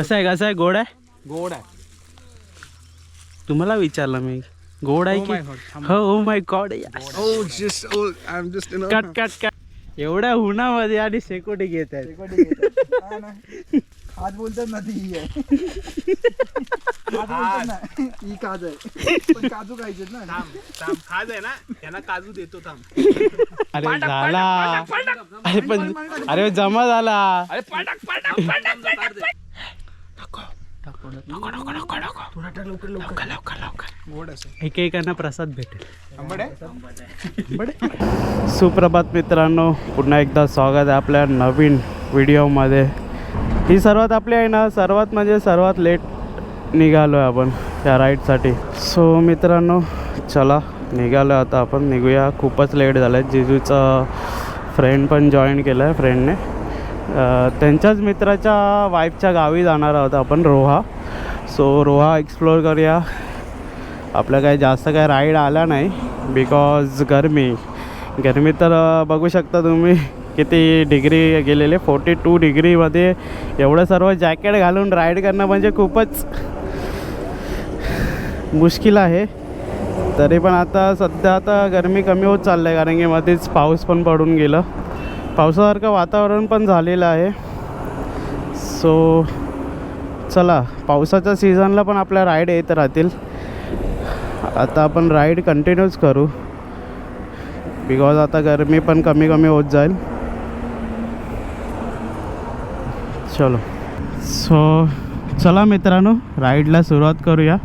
कसं आहे कसं आहे? गोड आहे? गोड आहे. तुम्हाला विचारलं मी. गोड आहे Oh की. हो ओ my God. Cut cut cut. एवढ्या उन्हामध्ये आणि शेकोटी घेत आहेत. आज बोलतात ना ती ही. आहे आज बोलतात ना. ही काज आहे. पण काजू खायचे ना. थांब थांब. खाज आहे ना? त्यांना काजू देतो थांब. अरे झाला. अरे पण अरे जमा झाला. अरे पटाक पटाक पटाक असं एकेकांना प्रसाद भेटेल. सुप्रभात मित्रांनो पुन्हा एकदा स्वागत आहे आपल्या नवीन व्हिडिओमध्ये. ही सर्वात आपली आहे ना सर्वात म्हणजे सर्वात लेट निघालो आहे आपण या राईडसाठी सो मित्रांनो चला निघालो आहे आता आपण. निघूया. खूपच लेट झालं आहे जिजूचा फ्रेंड पण जॉईन केलं आहे फ्रेंडने त्यांच्याच मित्राच्या वाईफच्या गावी जाणार आहोत आपण रोहा. सो रोहा एक्सप्लोर करूया. आपल्या काही जास्त काही राईड आला नाही बिकॉज गरमी. गरमी तर बघू शकता तुम्ही किती डिग्री गेलेले फोर्टी टू डिग्रीमध्ये एवढं सर्व जॅकेट घालून राईड करणं म्हणजे खूपच मुश्किल आहे. तरी पण आता सध्या आता गरमी कमी होत चाललं आहे कारण की मध्येच पाऊस पण पडून गेलं. पावसासारखं वातावरण पण झालेलं आहे. सो चला पावसाच्या सीझनला पण आपल्या राईड येत राहतील. आता आपण राईड कंटिन्यूच करू. बिकॉज आता गरमी पण कमी कमी होत जाईल. चलो. सो चला मित्रांनो राईडला सुरुवात करूया.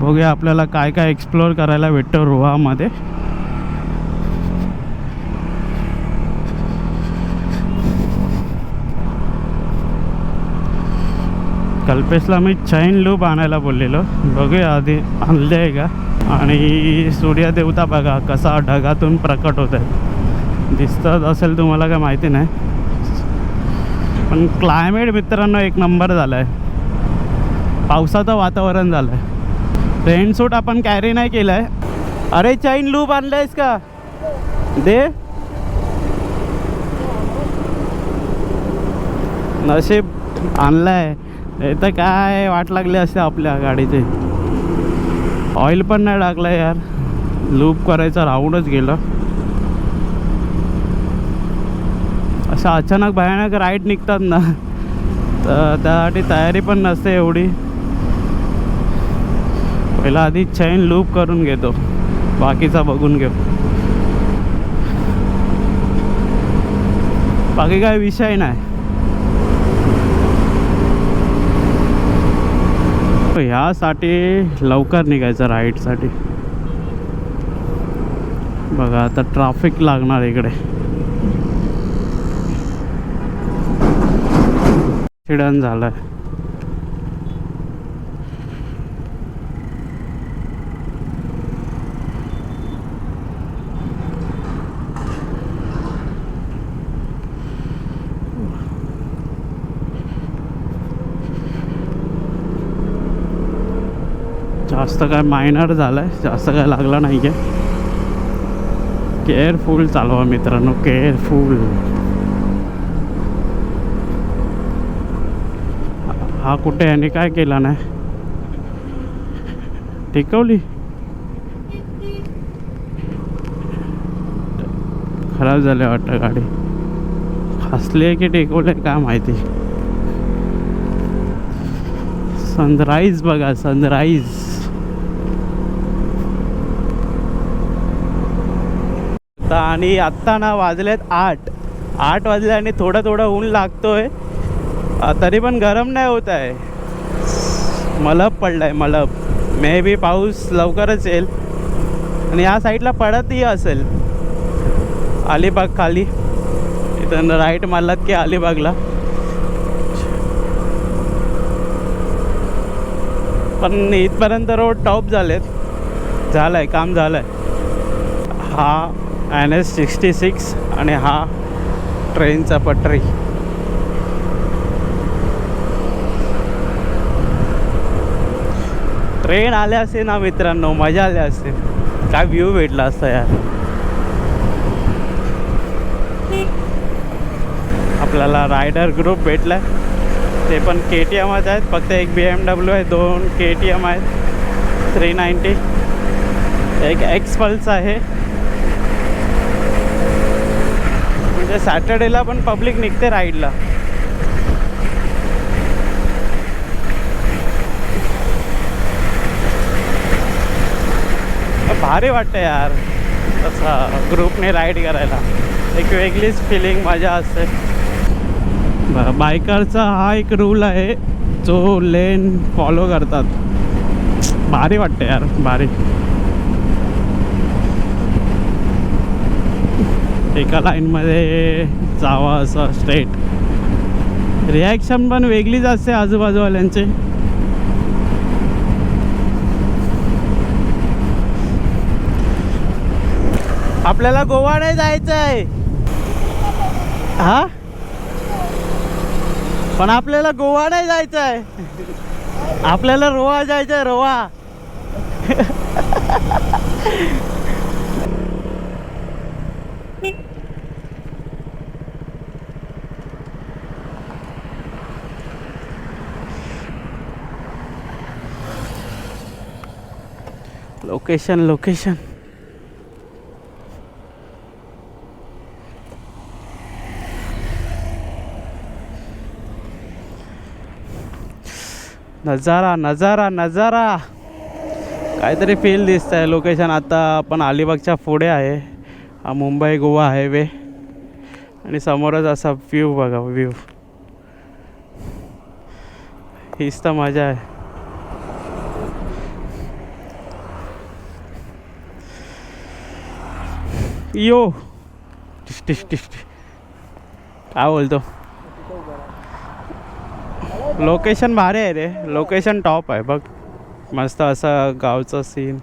बघूया आपल्याला काय काय एक्सप्लोअर करायला भेटतं रोहामध्ये. अल्पेशला मी चैन लूप आणायला बोललेलो. बघूया आधी आणले आहे का? आणि सूर्यदेवता बघा कसा ढगातून प्रकट होत आहे दिसत असेल तुम्हाला काय माहिती नाही. पण क्लायमेट मित्रांनो एक नंबर झाला आहे पावसाचं वातावरण झालं आहे रेनसूट आपण कॅरी नाही केलं आहे अरे चैन लूप आणलं आहेस का? दे. नशीब आणलाय. तर काय वाट लागली असते आपल्या गाडीचे. ऑइल पण नाही टाकलं यार. लूप करायचं राहूनच गेलं. असं अचानक भयानक राईड निघतात ना. तर त्यासाठी तयारी पण नसते एवढी. पहिला आधी चैन लूप करून घेतो. बाकीचा बघून घेऊ. बाकी काय विषय नाही. ह्यासाठी लवकर निघायचं राईडसाठी बघा आता ट्राफिक लागणार इकडे. ॲक्सिडंट झालाय. जास्त काय मायनर झालं आहे जास्त काय लागला नाही आहे केअरफुल चालवा मित्रांनो केअरफुल हा कुठे याने काय केला नाही? टिकवली? खराब झाले वाटतं गाडी. हसली आहे की टेकवले काय माहिती? सनराईज बघा सनराईज आता आणि आत्ता ना वाजलेत आठ. आठ वाजले आणि थोडं थोडं ऊन लागतोय. आहे तरी पण गरम नाही होत आहे. मलब पडलाय मलप मे बी पाऊस लवकरच येईल. आणि या साईडला पडतही असेल. अलिबाग खाली. इथं राईट मारलात की अलिबागला. पण इथपर्यंत रोड टॉप झालेत. झालं आहे काम झालं आहे हा. एन एस सिक्स्टी सिक्स आणि हा ट्रेनचा पटरी. ट्रेन आल्या असते ना मित्रांनो मजा आली असते काय व्ह्यू भेटला असता यार. आपल्याला रायडर ग्रुप भेटला. ते पण के टी एमच आहेत फक्त एक बी एम डब्ल्यू आहे दोन के टी एम आहेत. थ्री नाईंटी एक एक्स पल्स आहे. म्हणजे सॅटर्डेला पण पब्लिक निघते राईडला. भारी वाटतं यार तसं ग्रुपने राईड करायला. एक वेगळीच फिलिंग मजा असते. बायकरचा हा एक रूल आहे जो लेन फॉलो करतात. भारी वाटते यार भारी. एका लाईनमध्ये जावा असं स्ट्रेट रिॲक्शन पण वेगळीच असते आजूबाजूवाल्यांची. आपल्याला गोवा नाही जायचं आहे हा? पण आपल्याला गोवा नाही जायचं आहे आपल्याला रोवा जायचं आहे रोवा. लोकेशन लोकेशन नजारा नजारा नजारा. काहीतरी फील दिसत आहे लोकेशन आता आपण अलिबागच्या पुढे आहे. हा मुंबई गोवा हायवे आणि समोरच असा व्ह्यू बघा व्ह्यू हीच तर मजा आहे. यो. टिश टिश टिश काय बोलतो? लोकेशन भारी आहे रे. लोकेशन टॉप आहे. बघ. मस्त असं गावचं सीन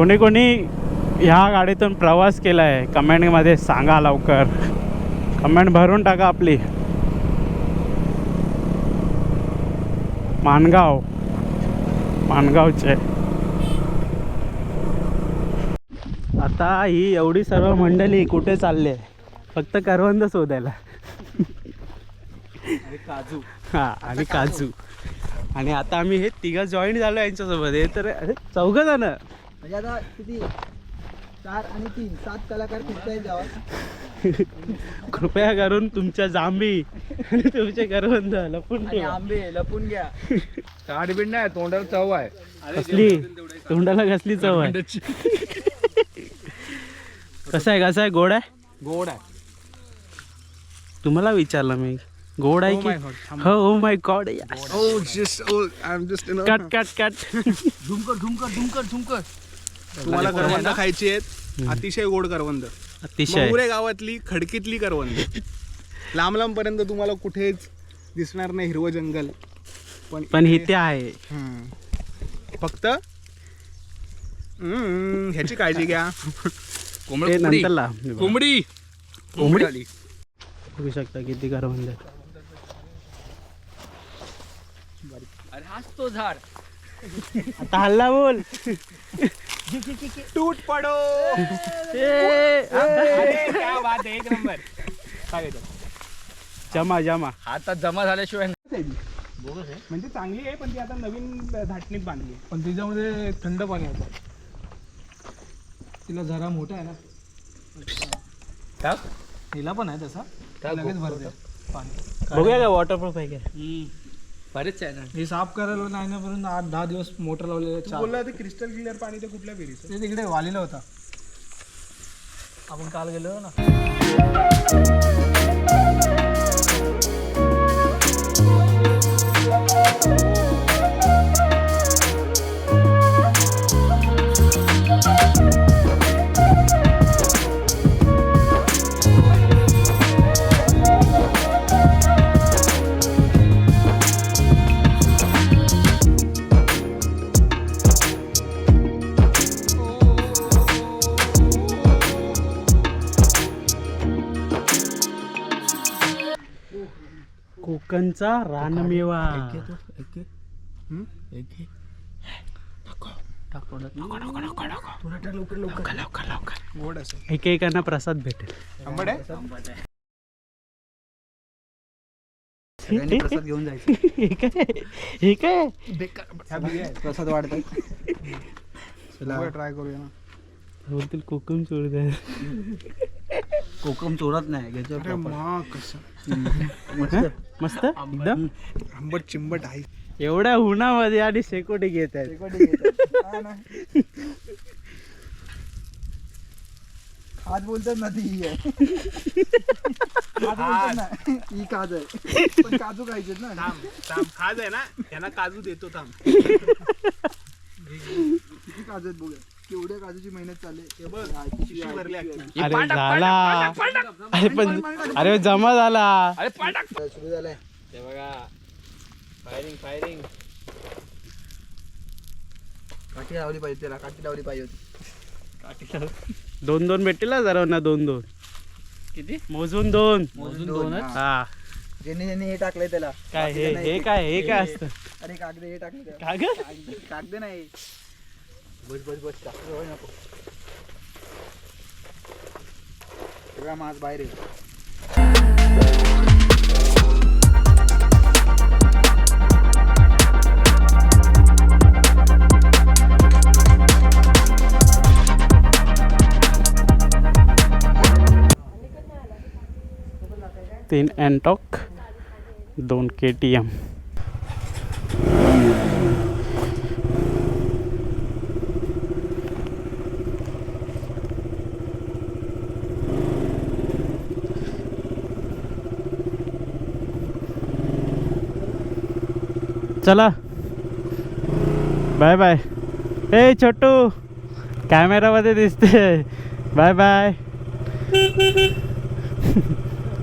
कोणी कोणी ह्या गाडीतून प्रवास केला आहे कमेंटमध्ये सांगा लवकर. कमेंट भरून टाका आपली. मानगाव. मानगावचे. आता ही एवढी सर्व मंडळी कुठे चालली? आहे फक्त करवंद शोधायला. काजू. हा आणि काजू. आणि आता आम्ही हे तिघं जॉईन झालो यांच्यासोबत. हे तर चौघ जण. म्हणजे आता किती? चार आणि तीन सात कलाकार फिरतायत गावात. कृपया करून तुमच्या जांभी आणि तुमचे करवंद लपून ठेवा. आंबे लपून घ्या. काड बिड नाही तोंडाला चव आहे. कसली? तोंडाला कसली चव आहे? कसं आहे कसं आहे? गोड आहे? गोड आहे. तुम्हाला विचारलं मी. गोड आहे Oh की my God, थांब. हो ओ my God Oh, just oh, I'm just you know. Cut cut cut झुमकर झुमकर झुमकर झुमकर तुम्हाला करवंद खायची आहेत. अतिशय गोड करवंद. अतिशय. महुरे गावातली खडकीतली करवंद. लांब लांब पर्यंत तुम्हाला कुठेच दिसणार नाही हिरवं जंगल. पण पण इथे- आहे. हम्म. फक्त हम्म, ह्याची काळजी घ्या. नंतरला. कोंबडी. कोंबडी? आली. बघू शकता किती करवंद. अरे हाच तो झाड. आता हल्ला बोल. टूट पडो. ए, अरे, क्या बात आहे, एक नंबर. काय येतं? जमा जमा. हातात जमा झाल्याशिवाय म्हणजे चांगली आहे पण ती आता नवीन धाटणीत बांधली आहे. पण तिच्यामध्ये थंड पाणी होतं. तिला जरा मोठा आहे ना. हिला पण आहे तसा. लगेच भरते पाणी. बघूया का वॉटरप्रूफ आहे का? बरेच आहे ना हे साफ करायला नाही ना पर्यंत आठ दहा दिवस मोटर लावलेले तू बोलला ते क्रिस्टल क्लिअर पाणी ते कुठल्या विहिरीचं ते तिकडे वालीला होता. आपण काल गेलो ना. कोकणचा रानमेवा. हम्म? गोड असं एकेकांना प्रसाद भेटेल. प्रसाद घेऊन जायचं. हे हे प्रसाद वाढतात. ट्राय करूया ना. बोलतील कोकम चोर द्या कोकम चोरत नाही अरे घ्यायचं मा कसं? मस्त मस्त? एकदम? आंबट चिंबट आहे. एवढ्या उन्हामध्ये आणि शेकोटी घेत आहेत. आज बोलतात ना ती ही. आहे आज बोलतात ना ही काज आहे. पण काजू खायचे ना. थांब थांब. खाज आहे ना यांना काजू देतो थांब. किती काजू आहेत बघूया. केवढ्या काजूची मेहनत चालली बघ. अरे झाला. अरे पण अरे जमा झाला. आहे. सुरू झालंय. काठी लावली पाहिजे त्याला काठी लावली पाहिजे होती. दोन दोन भेटतील ना जरा ना दोन दोन. किती? मोजून दोन. मोजून दोनच? हा. ज्यांनी ज्यांनी हे टाकलंय त्याला. काय हे. हे काय हे काय असतं? अरे कागद हे टाकले कागद- कागद नाही. बस बस बस टाकलं होय नको. सगळा मास बाहेर येतो तीन अँटॉक दोन के टी एम चला. बाय बाय ए छोटू. कॅमेरामध्ये दिसते. बाय बाय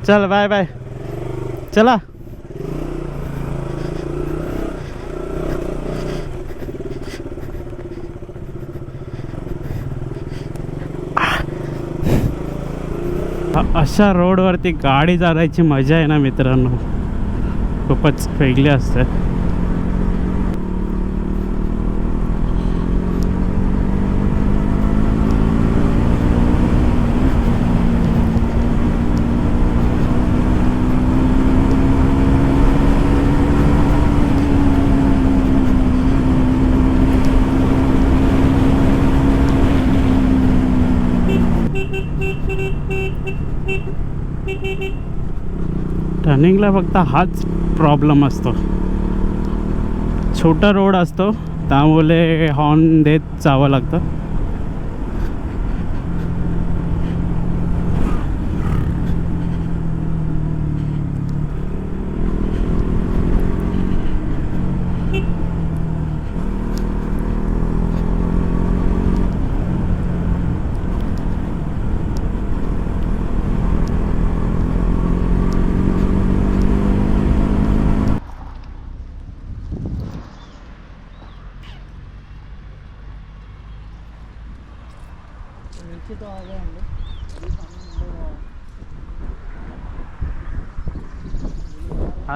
चल बाय बाय चला. अशा रोडवरती गाडी चालायची मजा आहे ना मित्रांनो. खूपच वेगळी असते. रनिंगला फक्त हाच प्रॉब्लेम असतो. छोटा रोड असतो त्यामुळे हॉर्न देत जावं लागतं.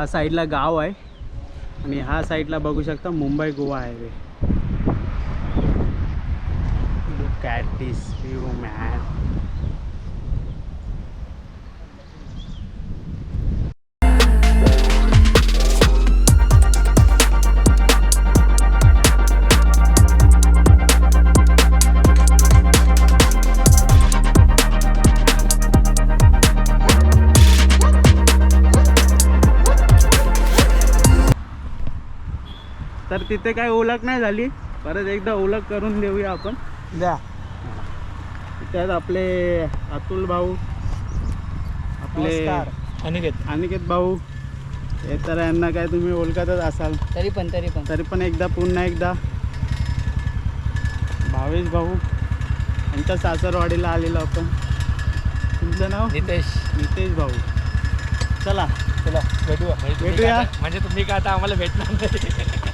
हा साईडला गाव आहे. आणि हा साईडला बघू शकता Mumbai Goa highway. Look at this view man तर तिथे काय ओळख नाही झाली. परत एकदा ओळख करून देऊया आपण. द्या. त्यात आपले अतुल भाऊ आपले. अनिकेत. अनिकेत भाऊ हे तर यांना काय तुम्ही ओळखतच असाल. तरी पण तरी पण. तरी पण एकदा पुन्हा एकदा. भावेश भाऊ यांच्या सासरवाडीला आलेलो आपण. तुमचं नाव? नितेश. नितेश भाऊ. चला. चला भेटूया. भेटूया. म्हणजे तुम्ही काय आता आम्हाला भेटणार नाही.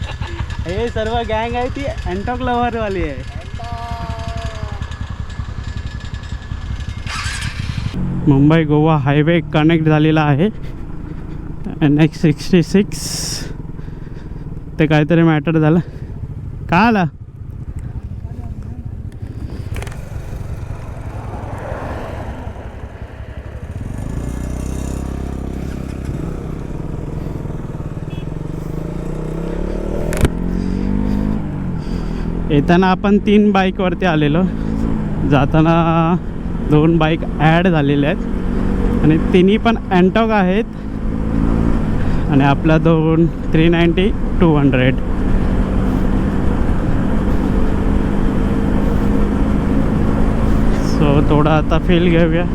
हे सर्व गँग आहे ती अँटॉक लव्हरवाली आहे. मुंबई गोवा हायवे कनेक्ट झालेला आहे. एन एक्स सिक्स्टी सिक्स ते काहीतरी मॅटर झालं. का आला? येताना आपण तीन बाईकवरती आलेलो. जाताना दोन बाईक ॲड झालेल्या आहेत. आणि तिन्ही पण अँटॉक आहेत. आणि आपला दोन three ninety two hundred so थोडा आता फील घेऊया.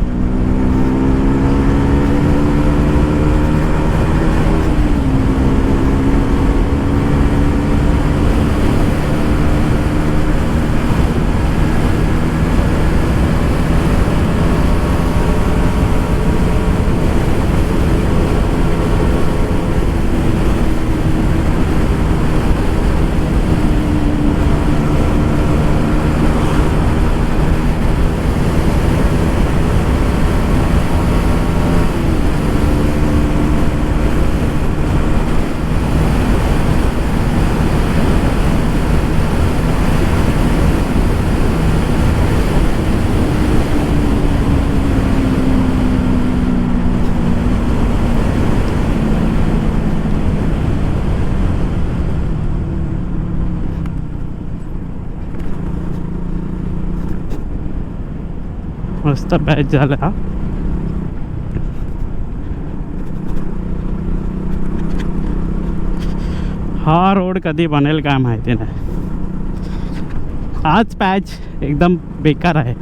मस्त मॅच झाला. हा रोड कधी बनेल काय माहिती नाही. आज पॅच एकदम बेकार आहे.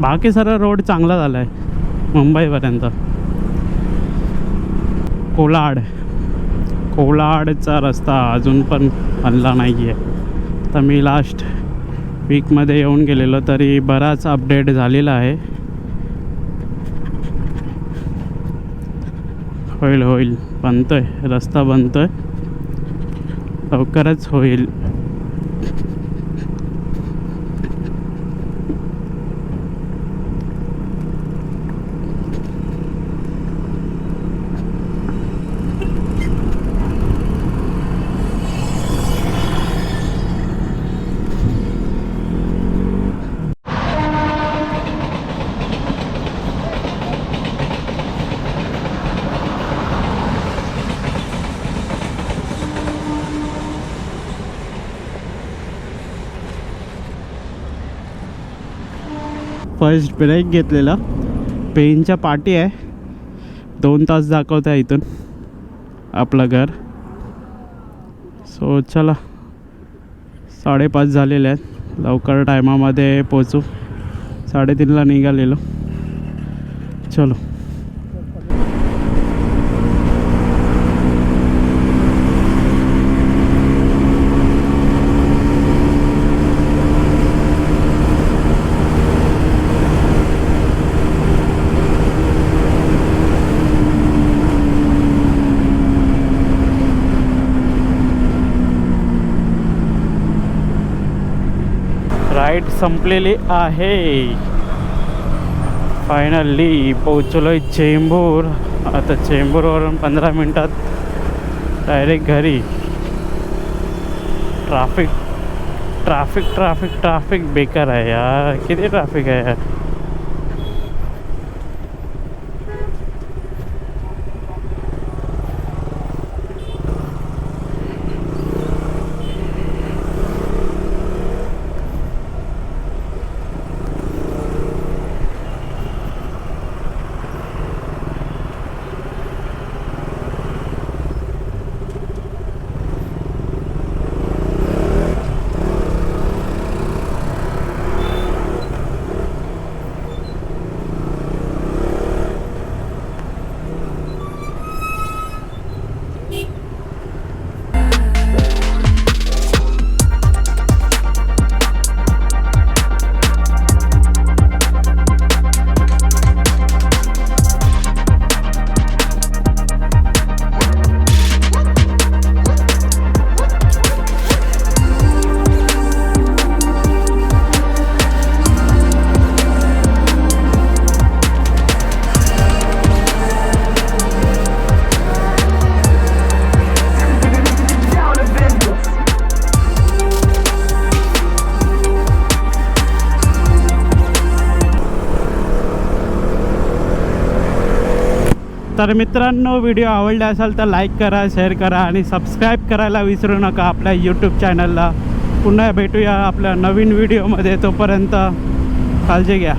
बाकी सर्व रोड चांगला झाला आहे मुंबईपर्यंत. कोलाड. कोलाडचा रस्ता अजून पण हल्ला नाही आहे तर मी लास्ट वीकमध्ये येऊन गेलेलो तरी बराच अपडेट झालेला आहे. होईल होईल. बनतोय. रस्ता बनतोय. लवकरच होईल. फर्स्ट ब्रेक घेतलेला. पेनच्या पाटी आहे. दोन तास दाखवत आहे इथून. आपलं घर. सो चला. साडेपाच झालेले आहेत. लवकर टायमामध्ये पोचू साडेतीनला निघालेलो. चलो. राईड संपलेली आहे. फायनली पोहोचलो आहे चेंबूर. आता चेंबूरवरून पंधरा मिनटात डायरेक्ट घरी. ट्राफिक ट्राफिक ट्राफिक ट्राफिक बेकार आहे यार. किती ट्राफिक आहे यार. तर मित्रांनो व्हिडिओ आवडला असाल तर लाईक करा शेअर करा आणि सबस्क्राईब करायला विसरू नका आपल्या यूट्यूब चॅनलला पुन्हा भेटूया आपल्या नवीन व्हिडिओमध्ये तोपर्यंत काळजी घ्या.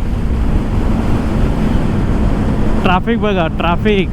ट्राफिक बघा ट्राफिक